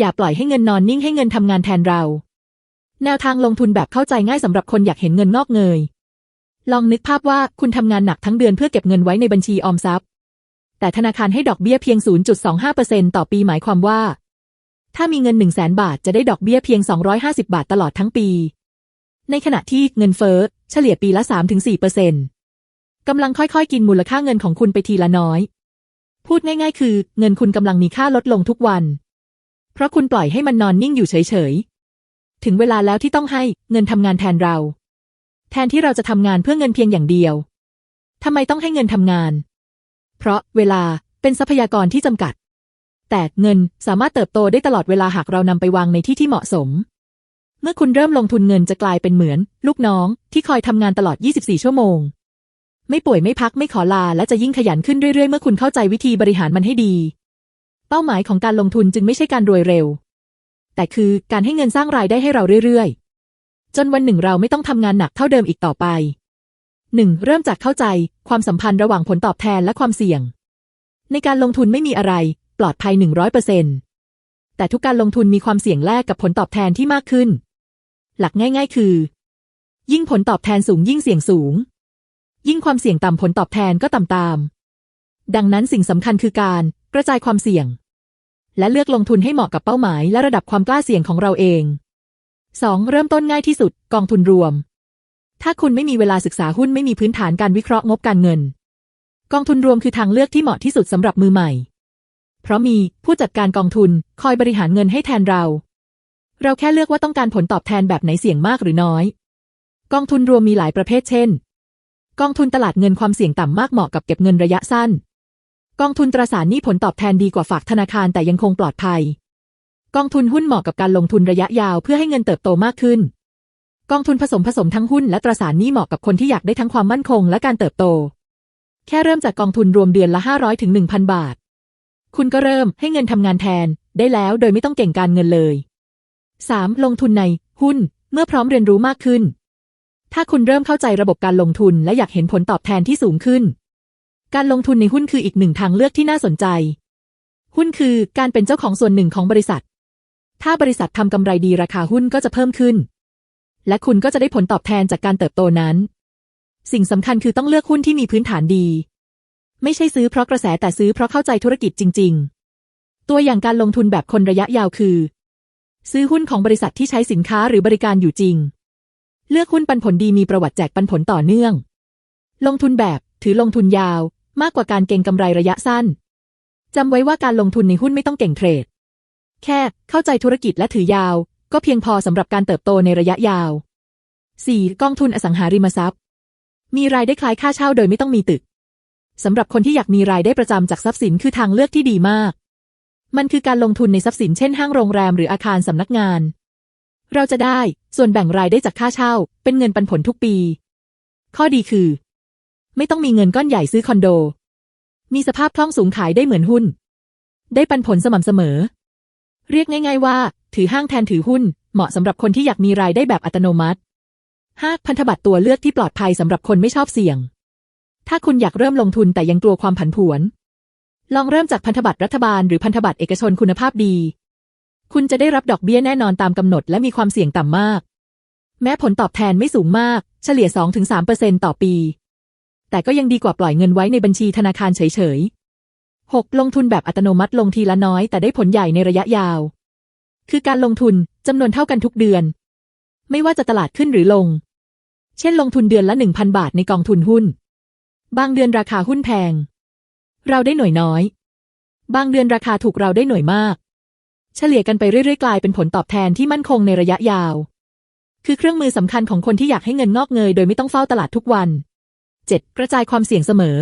อย่าปล่อยให้เงินนอนนิ่งให้เงินทำงานแทนเรา แนวทางลงทุนแบบเข้าใจง่ายสำหรับคนอยากเห็นเงินงอกเงย ลองนึกภาพว่าคุณทำงานหนักทั้งเดือนเพื่อเก็บเงินไว้ในบัญชีออมทรัพย์ แต่ธนาคารให้ดอกเบี้ยเพียง 0.25%ต่อปีหมายความว่า ถ้ามีเงิน 1 0 0 0 0แบาทจะได้ดอกเบี้ยเพียง 250 บาทตลอดทั้งปี ในขณะที่เงินเฟ้อเฉลี่ยปีละ 3-4%กำลังค่อยๆ กินมูลค่าเงินของคุณไปทีละน้อย พูดง่าย ๆ คือ เงินคุณกำลังมีค่าลดลงทุกวัน ราะคุณปล่อยให้มันนอนนิ่งอยู่เฉยๆ ถึงเวลาแล้วที่ต้องให้เงินทำงานแทนเรา แทนที่เราจะทำงานเพื่อเงินเพียงอย่างเดียวทำไมต้องให้เงินทำงาน เพราะเวลาเป็นทรัพยากรที่จำกัด แต่เงินสามารถเติบโตได้ตลอดเวลาหากเรานำไปวางในที่ที่เหมาะสม เมื่อคุณเริ่มลงทุนเงินจะกลายเป็นเหมือน ลูกน้องที่คอยทำงานตลอด 24 ชั่วโมง ไม่ป่วยไม่พักไม่ขอลาและจะยิ่งขยันขึ้นเรื่อยๆ เมื่อคุณเข้าใจวิธีบริหารมันให้ดี เป้าหมายของการลงทุนจึงไม่ใช่การรวยเร็ว แต่คือการให้เงินสร้างรายได้ให้เราเรื่อยๆ จนวันหนึ่งเราไม่ต้องทำงานหนักเท่าเดิมอีกต่อไปหนึ่งเริ่มจากเข้าใจความสัมพันธ์ระหว่างผลตอบแทนและความเสี่ยง ในการลงทุนไม่มีอะไร ปลอดภัยหนึ่งร้อยเปอร์เซ็นต์แต่ทุกการลงทุนมีความเสี่ยงแลกกับผลตอบแทนที่มากขึ้น หลักง่าย ๆ คือ ยิ่งผลตอบแทนสูงยิ่งเสี่ยงสูง ยิ่งความเสี่ยงต่ำผลตอบแทนก็ต่ำตาม ดังนั้นสิ่งสำคัญคือการกระจายความเสี่ยง และเลือกลงทุนให้เหมาะกับเป้าหมายและระดับความกล้าเสี่ยงของเราเอง 2. เริ่มต้นง่ายที่สุด กองทุนรวม ถ้าคุณไม่มีเวลาศึกษาหุ้นไม่มีพื้นฐานการวิเคราะห์งบการเงิน กองทุนรวมคือทางเลือกที่เหมาะที่สุดสำหรับมือใหม่ เพราะมีผู้จัดการกองทุนคอยบริหารเงินให้แทนเรา เราแค่เลือกว่าต้องการผลตอบแทนแบบไหนเสี่ยงมากหรือน้อย กองทุนรวมมีหลายประเภทเช่น กองทุนตลาดเงินความเสี่ยงต่ำมากเหมาะกับเก็บเงินระยะสั้น กองทุนตราสารหนี้ผลตอบแทนดีกว่าฝากธนาคารแต่ยังคงปลอดภัย กองทุนหุ้นเหมาะกับการลงทุนระยะยาวเพื่อให้เงินเติบโตมากขึ้น กองทุนผสมผสมทั้งหุ้นและตราสารหนี้เหมาะกับคนที่อยากได้ทั้งความมั่นคงและการเติบโต แค่เริ่มจากกองทุนรวมเดือนละ500ถึง1,000 บาท คุณก็เริ่มให้เงินทำงานแทนได้แล้วโดยไม่ต้องเก่งการเงินเลย 3. ลงทุนใน หุ้น เมื่อพร้อมเรียนรู้มากขึ้น ถ้าคุณเริ่มเข้าใจระบบการลงทุนและอยากเห็นผลตอบแทนที่สูงขึ้น การลงทุนในหุ้นคืออีกหนึ่งทางเลือกที่น่าสนใจ หุ้นคือการเป็นเจ้าของส่วนหนึ่งของบริษัท ถ้าบริษัททำกำไรดีราคาหุ้นก็จะเพิ่มขึ้น และคุณก็จะได้ผลตอบแทนจากการเติบโตนั้น สิ่งสำคัญคือต้องเลือกหุ้นที่มีพื้นฐานดี ไม่ใช่ซื้อเพราะกระแสแต่ซื้อเพราะเข้าใจธุรกิจจริง ๆ ตัวอย่างการลงทุนแบบคนระยะยาวคือ ซื้อหุ้นของบริษัทที่ใช้สินค้าหรือบริการอยู่จริง เลือกหุ้นปันผลดีมีประวัติแจกปันผลต่อเนื่อง ลงทุนแบบถือลงทุนยาว มากกว่าการเก็งกำไรระยะสั้น จำไว้ว่าการลงทุนในหุ้นไม่ต้องเก่งเทรด แค่เข้าใจธุรกิจและถือยาว ก็เพียงพอสำหรับการเติบโตในระยะยาว 4. กองทุนอสังหาริมทรัพย์ มีรายได้คล้ายค่าเช่าโดยไม่ต้องมีตึกสำหรับคนที่อยากมีรายได้ประจำจากทรัพย์สินคือทางเลือกที่ดีมาก มันคือการลงทุนในทรัพย์สินเช่นห้างโรงแรมหรืออาคารสำนักงาน เราจะได้ส่วนแบ่งรายได้จากค่าเช่า เป็นเงินปันผลทุกปี ข้อดีคือ ไม่ต้องมีเงินก้อนใหญ่ซื้อคอนโด มีสภาพคล่องสูงขายได้เหมือนหุ้น ได้ปันผลสม่ำเสมอ เรียกง่าย ๆว่า ถือห้างแทนถือหุ้น เหมาะสำหรับคนที่อยากมีรายได้แบบอัตโนมัติ 5. พันธบัตรตัวเลือกที่ปลอดภัยสำหรับคนไม่ชอบเสี่ยง ถ้าคุณอยากเริ่มลงทุนแต่ยังกลัวความผันผวน ลองเริ่มจากพันธบัตรรัฐบาลหรือพันธบัตรเอกชนคุณภาพดี คุณจะได้รับดอกเบี้ยแน่นอนตามกำหนดและมีความเสี่ยงต่ำมาก แม้ผลตอบแทนไม่สูงมาก เฉลี่ย 2-3%ต่อปี แต่ก็ยังดีกว่าปล่อยเงินไว้ในบัญชีธนาคารเฉยๆ 6. ลงทุนแบบอัตโนมัติลงทีละน้อย แต่ได้ผลใหญ่ในระยะยาว คือการลงทุนจำนวนเท่ากันทุกเดือน ไม่ว่าจะตลาดขึ้นหรือลง เช่นลงทุนเดือนละ 1,000 บาทในกองทุนหุ้น บางเดือนราคาหุ้นแพง เราได้หน่วยน้อย บางเดือนราคาถูกเราได้หน่วยมาก เฉลี่ยกันไปเรื่อยๆ กลายเป็นผลตอบแทนที่มั่นคงในระยะยาว คือเครื่องมือสำคัญของคนที่อยากให้เงินงอกเงย โดยไม่ต้องเฝ้าตลาดทุกวัน 7. กระจายความเสี่ยงเสมอ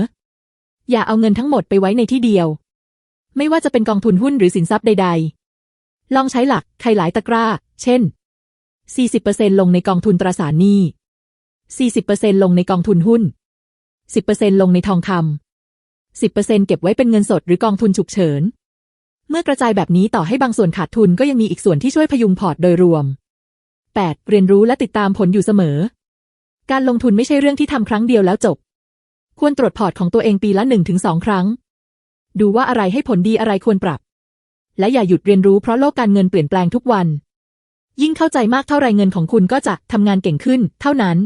อย่าเอาเงินทั้งหมดไปไว้ในที่เดียว ไม่ว่าจะเป็นกองทุนหุ้นหรือสินทรัพย์ใด ๆ ลองใช้หลักใครหลายตะกร้า เช่น 40%ลงในกองทุนตราสารหนี้ 40%ลงในกองทุนหุ้น 10%ลงในทองคำ 10%เก็บไว้เป็นเงินสดหรือกองทุนฉุกเฉิน เมื่อกระจายแบบนี้ต่อให้บางส่วนขาดทุนก็ยังมีอีกส่วนที่ช่วยพยุงพอร์ตโดยรวม 8. เรียนรู้และติดตามผลอยู่เสมอ การลงทุนไม่ใช่เรื่องที่ทำครั้งเดียวแล้วจบ ควรตรวจพอร์ตของตัวเองปีละ 1-2 ครั้ง ดูว่าอะไรให้ผลดีอะไรควรปรับ และอย่าหยุดเรียนรู้เพราะโลกการเงินเปลี่ยนแปลงทุกวัน ยิ่งเข้าใจมากเท่าไรเงินของคุณก็จะทำงานเก่งขึ้น เท่านั้น